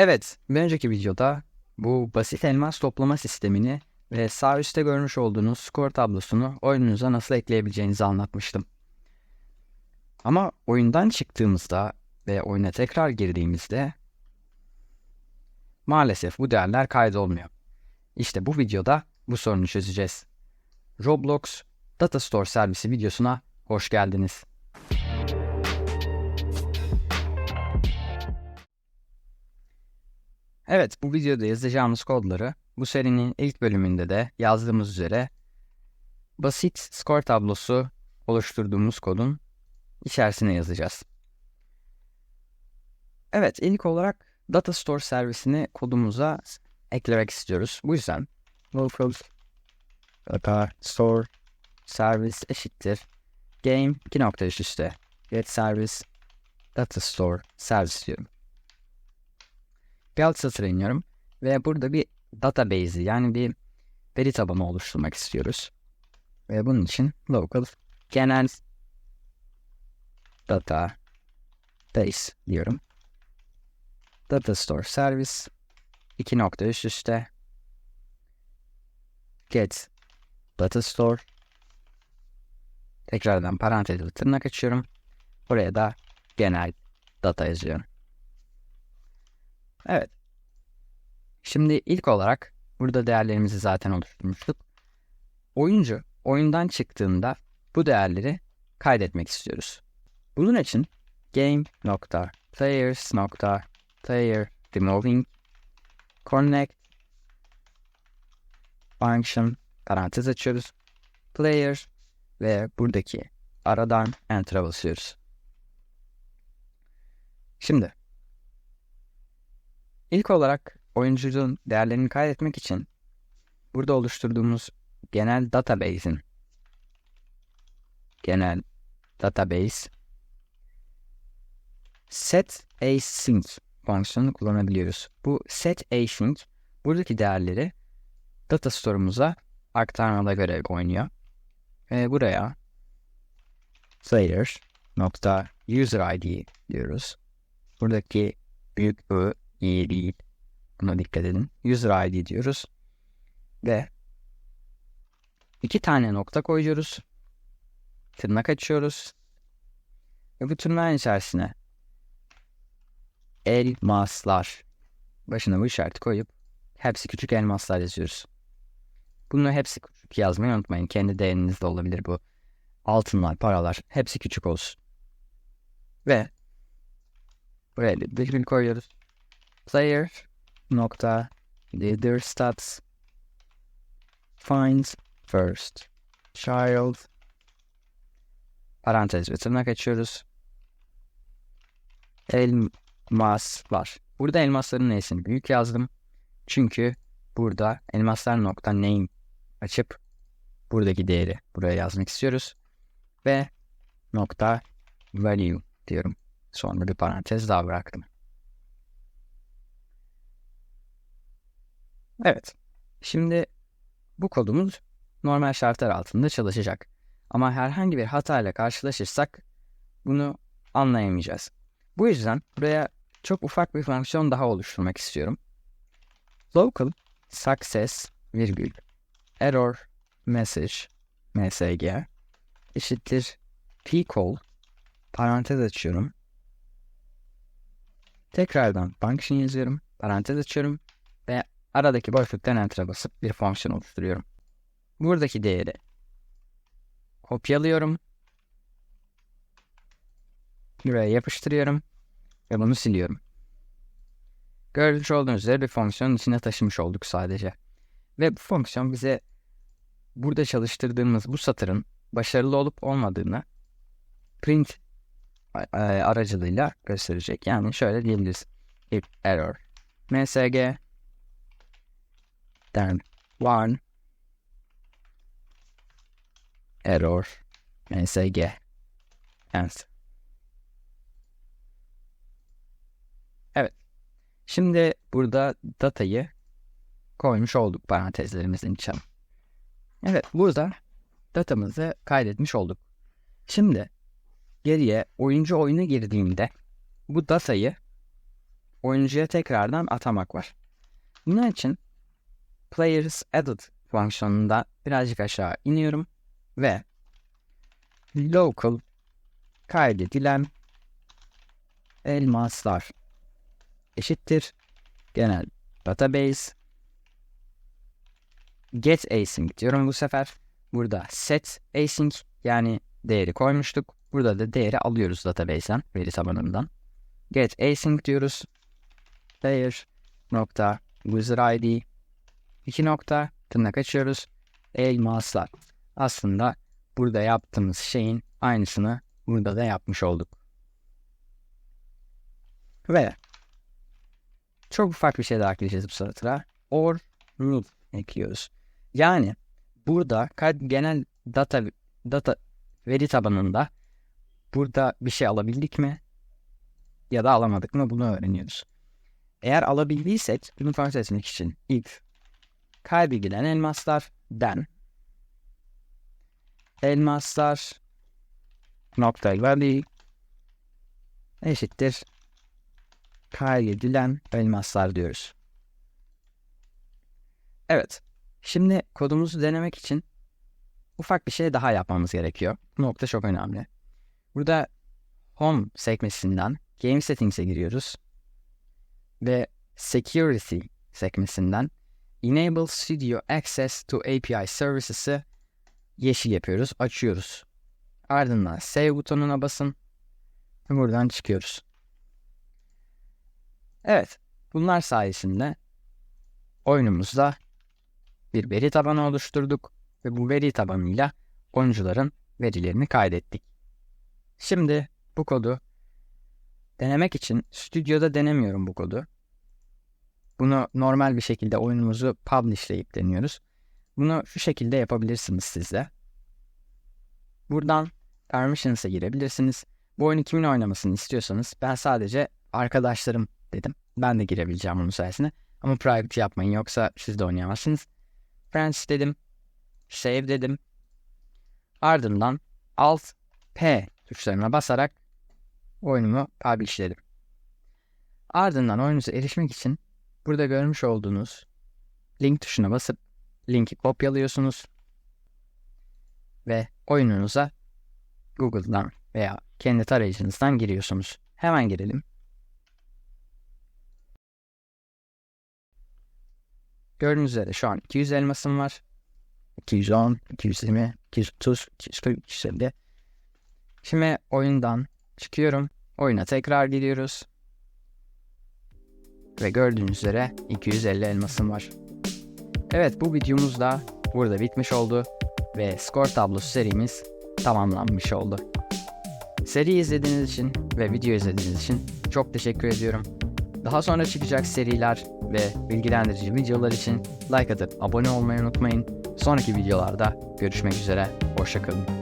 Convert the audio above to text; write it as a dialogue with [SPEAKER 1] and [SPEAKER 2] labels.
[SPEAKER 1] Evet, bir önceki videoda bu basit elmas toplama sistemini ve sağ üstte görmüş olduğunuz skor tablosunu oyununuza nasıl ekleyebileceğinizi anlatmıştım. Ama oyundan çıktığımızda ve oyuna tekrar girdiğimizde maalesef bu değerler kaydolmuyor. İşte bu videoda bu sorunu çözeceğiz. Roblox Data Store servisi videosuna hoş geldiniz. Evet, bu videoda yazacağımız kodları bu serinin ilk bölümünde de yazdığımız üzere basit skor tablosu oluşturduğumuz kodun içerisine yazacağız. Evet, ilk olarak Data Store servisini kodumuza eklemek istiyoruz. Bu yüzden local data store service eşittir game 2 nokta üst üste get service data store service diyorum. Satıra iniyorum ve burada bir database'i yani bir veri tabanı oluşturmak istiyoruz. Ve bunun için local genel data base diyorum. Data store service 2 nokta üst üste get data store tekrardan parantez ve tırnak açıyorum. Buraya da genel data yazıyorum. Evet. Şimdi ilk olarak burada değerlerimizi zaten oluşturmuştuk. Oyuncu oyundan çıktığında bu değerleri kaydetmek istiyoruz. Bunun için game nokta players nokta player removing connect function parantez açıyoruz. Player ve buradaki aradan enter'a basıyoruz. Şimdi İlk olarak oyuncunun değerlerini kaydetmek için burada oluşturduğumuz genel database'in genel database set async fonksiyonunu kullanabiliyoruz. Bu set async buradaki değerleri data store'umuza aktarmada görev oynuyor. Ve buraya player nokta user id diyoruz. Buradaki büyük I iyi değil. Buna dikkat edin. User ID diyoruz. Ve iki tane nokta koyuyoruz. Tırnak açıyoruz. Ve bu tırnağın içerisine elmaslar başına bu işareti koyup hepsi küçük elmaslar yazıyoruz. Bunu hepsi küçük yazmayı unutmayın. Kendi değerinizde olabilir bu. Altınlar, paralar hepsi küçük olsun. Ve buraya bir virgül koyuyoruz player nokta leader stats finds first child parantez ve tırnak açıyoruz. Elmas var. Burada elmasların neyesini büyük yazdım. Çünkü burada elmaslar nokta name açıp buradaki değeri buraya yazmak istiyoruz. Ve nokta value diyorum. Sonra bir parantez daha bıraktım. Evet. Şimdi bu kodumuz normal şartlar altında çalışacak. Ama herhangi bir hata ile karşılaşırsak bunu anlayamayacağız. Bu yüzden buraya çok ufak bir fonksiyon daha oluşturmak istiyorum. Local success virgül error message msg eşittir pcall parantez açıyorum. Tekrardan function yazıyorum. Parantez açıyorum aradaki boşluktan enter'a basıp bir fonksiyon oluşturuyorum. Buradaki değeri kopyalıyorum. Buraya yapıştırıyorum ve bunu siliyorum. Görmüş olduğunuz üzere bir fonksiyonun içine taşımış olduk sadece. Ve bu fonksiyon bize burada çalıştırdığımız bu satırın başarılı olup olmadığını print aracılığıyla gösterecek. Yani şöyle diyebiliriz. If error msg then one error msg enter. Evet. Şimdi burada datayı koymuş olduk parantezlerimizin içine. Evet burada datamızı kaydetmiş olduk. Şimdi geriye oyuncu oyuna girdiğinde bu datayı oyuncuya tekrardan atamak var. Bunun için Players Added fonksiyonunda birazcık aşağı iniyorum ve local kaydedilen elmaslar eşittir genel database get async diyorum bu sefer. Burada set async yani değeri koymuştuk. Burada da değeri alıyoruz database'den, veri tabanından. Get async diyoruz. Player nokta user id 2 nokta tırnak açıyoruz. Elmaslar. Aslında burada yaptığımız şeyin aynısını burada da yapmış olduk. Ve çok ufak bir şey daha ekleyeceğiz bu satıra. Or need ekliyoruz. Yani burada genel data data veri tabanında burada bir şey alabildik mi ya da alamadık mı bunu öğreniyoruz. Eğer alabildiysek bunu kontrol etmek için ilk kaybedilen elmaslar den elmaslar nokta value eşittir kaydedilen elmaslar diyoruz. Evet. Şimdi kodumuzu denemek için ufak bir şey daha yapmamız gerekiyor. Bu nokta çok önemli. Burada Home sekmesinden Game Settings'e giriyoruz. Ve Security sekmesinden Enable Studio Access to API Services'ı yeşil yapıyoruz, açıyoruz. Ardından Save butonuna basın buradan çıkıyoruz. Evet, bunlar sayesinde oyunumuzda bir veri tabanı oluşturduk ve bu veri tabanıyla oyuncuların verilerini kaydettik. Şimdi bu kodu denemek için stüdyoda denemiyorum bu kodu. Bunu normal bir şekilde oyunumuzu publishleyip deniyoruz. Bunu şu şekilde yapabilirsiniz siz de. Buradan permissions'a girebilirsiniz. Bu oyunu kimin oynamasını istiyorsanız ben sadece arkadaşlarım dedim. Ben de girebileceğim bunun sayesinde. Ama private yapmayın yoksa siz de oynayamazsınız. Friends dedim. Save dedim. Ardından Alt P tuşlarına basarak oyunumu publishledim. Ardından oyununuza erişmek için burada görmüş olduğunuz link tuşuna basıp linki kopyalıyorsunuz ve oyununuza Google'dan veya kendi tarayıcınızdan giriyorsunuz. Hemen girelim. Gördüğünüz üzere şu an 200 elmasım var. 210, 220, 230, 240, 250. Şimdi oyundan çıkıyorum. Oyuna tekrar gidiyoruz. Ve gördüğünüz üzere 250 elmasım var. Evet bu videomuz da burada bitmiş oldu. Ve skor tablosu serimiz tamamlanmış oldu. Seri izlediğiniz için ve video izlediğiniz için çok teşekkür ediyorum. Daha sonra çıkacak seriler ve bilgilendirici videolar için like atıp abone olmayı unutmayın. Sonraki videolarda görüşmek üzere. Hoşçakalın.